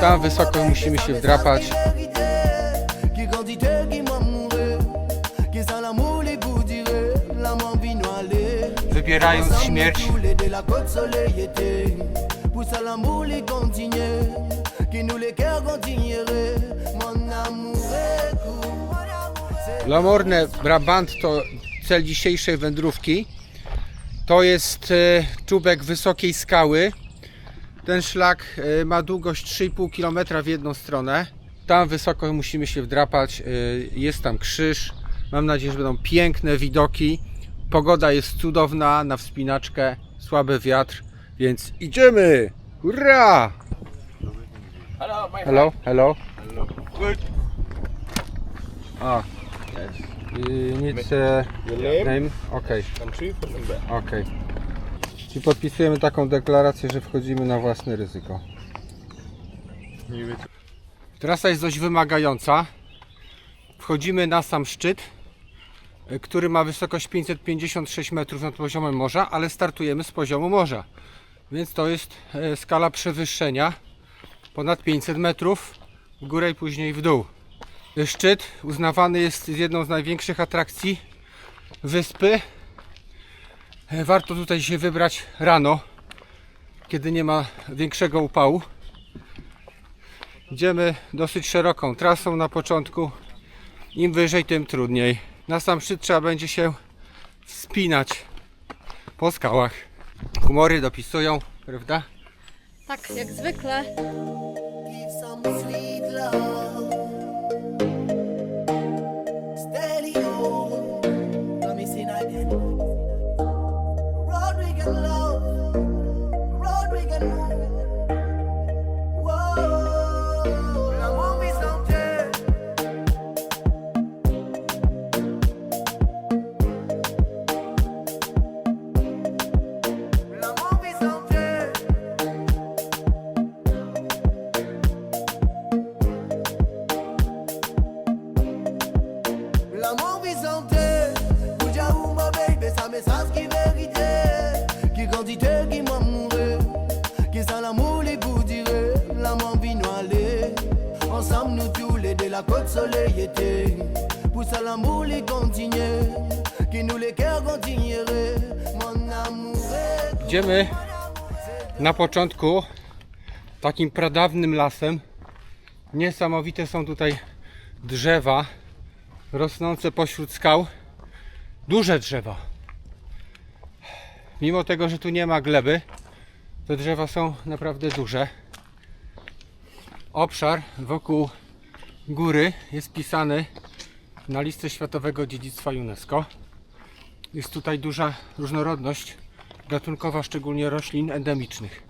Tam wysoko musimy się wdrapać. Wybierając śmierć. Lamorne Brabant to cel dzisiejszej wędrówki. To jest e, czubek wysokiej skały. Ten szlak e, ma długość 3,5 km w jedną stronę. Tam wysoko musimy się wdrapać. e, Jest tam krzyż. Mam nadzieję, że będą piękne widoki. Pogoda jest cudowna na wspinaczkę. Słaby wiatr, więc idziemy! Hurra! Hello, hello. Good. Ah, You need uh, Your name, name? Okej, country, number. okej. Czyli podpisujemy taką deklarację, że wchodzimy na własne ryzyko. Trasa jest dość wymagająca. Wchodzimy na sam szczyt, y, który ma wysokość 556 metrów nad poziomem morza, ale startujemy z poziomu morza. Więc to jest e, skala przewyższenia ponad 500 metrów w górę i później w dół. Szczyt uznawany jest jedną z największych atrakcji wyspy. E, Warto tutaj się wybrać rano, kiedy nie ma większego upału. Idziemy dosyć szeroką trasą na początku. Im wyżej, tym trudniej. Na sam szczyt trzeba będzie się wspinać po skałach. Humory dopisują, prawda? Tak, jak zwykle. L'amour. Bouja ou ma baby, ça message qui vérité. Qui quantité, qui m'amourait. Qui sans l'amour les bouts d'iré. L'amour vi noilé. Ensemble nous tous les de la côte soleil était. Pour ça l'amour les continuait. Qui nous les cœurs continueraient. Mon amour est Idziemy na początku takim pradawnym lasem. Niesamowite są tutaj drzewa rosnące pośród skał. Duże drzewa. Mimo tego, że tu nie ma gleby, te drzewa są naprawdę duże. Obszar wokół góry jest pisany na listę Światowego Dziedzictwa UNESCO. Jest tutaj duża różnorodność gatunkowa, szczególnie roślin endemicznych.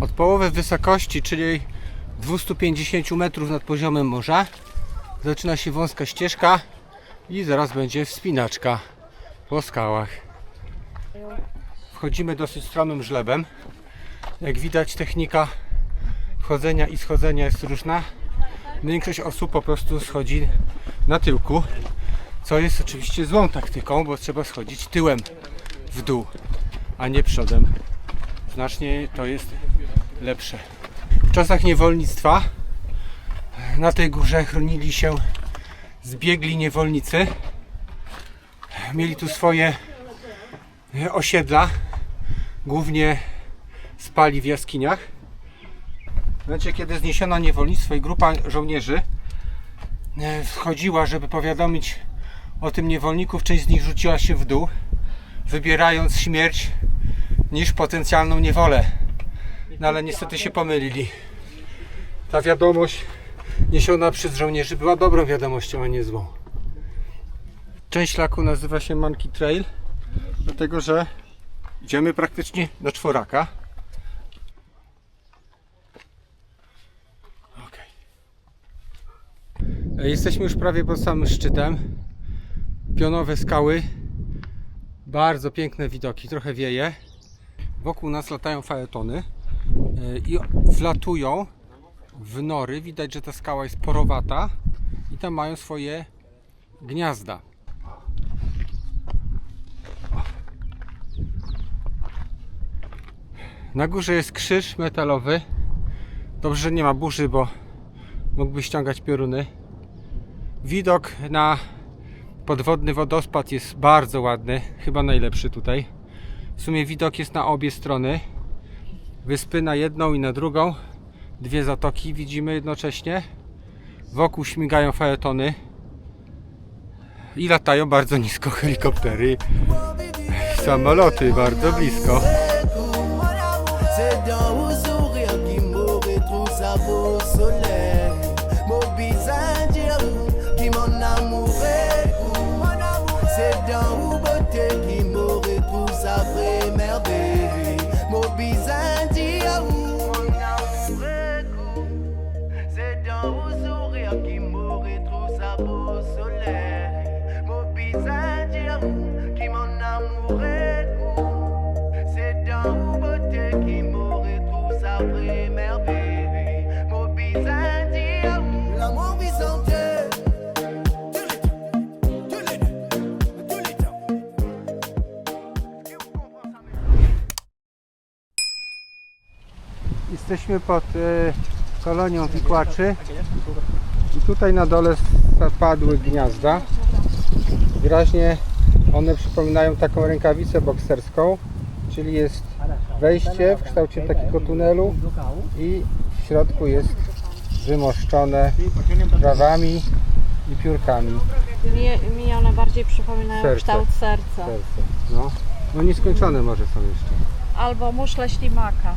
Od połowy wysokości, czyli 250 metrów nad poziomem morza, zaczyna się wąska ścieżka i zaraz będzie wspinaczka po skałach. Wchodzimy dosyć stromym żlebem. Jak widać, technika wchodzenia i schodzenia jest różna. Większość osób po prostu schodzi na tyłku, co jest oczywiście złą taktyką, bo trzeba schodzić tyłem w dół, a nie przodem. Znacznie to jest lepsze. W czasach niewolnictwa na tej górze chronili się zbiegli niewolnicy. Mieli tu swoje osiedla, głównie spali w jaskiniach. W momencie, kiedy zniesiono niewolnictwo i grupa żołnierzy e, wchodziła, żeby powiadomić o tym niewolników, część z nich rzuciła się w dół, wybierając śmierć niż potencjalną niewolę. No ale niestety się pomylili. Ta wiadomość niesiona przez żołnierzy była dobrą wiadomością, a nie złą. Część szlaku nazywa się Monkey Trail, dlatego że idziemy praktycznie do czworaka. Okej. Jesteśmy już prawie pod samym szczytem. Pionowe skały. Bardzo piękne widoki, trochę wieje. Wokół nas latają faetony e, i wlatują w nory. Widać, że ta skała jest porowata i tam mają swoje gniazda. Na górze jest krzyż metalowy. Dobrze, że nie ma burzy, bo mógłby ściągać pioruny. Widok na podwodny wodospad jest bardzo ładny, chyba najlepszy tutaj. W sumie widok jest na obie strony. Wyspy na jedną i na drugą. Dwie zatoki widzimy jednocześnie. Wokół śmigają fajetony. I latają bardzo nisko helikoptery. Samoloty bardzo blisko. Jesteśmy pod e, kolonią wikłaczy i tutaj na dole padły gniazda. Wyraźnie one przypominają taką rękawicę bokserską, czyli jest wejście w kształcie takiego tunelu i w środku jest wymoszczone trawami i piórkami Mi, mi one bardziej przypominają Serce. kształt serca. serce. No. no nieskończone może są jeszcze. Albo muszle ślimaka.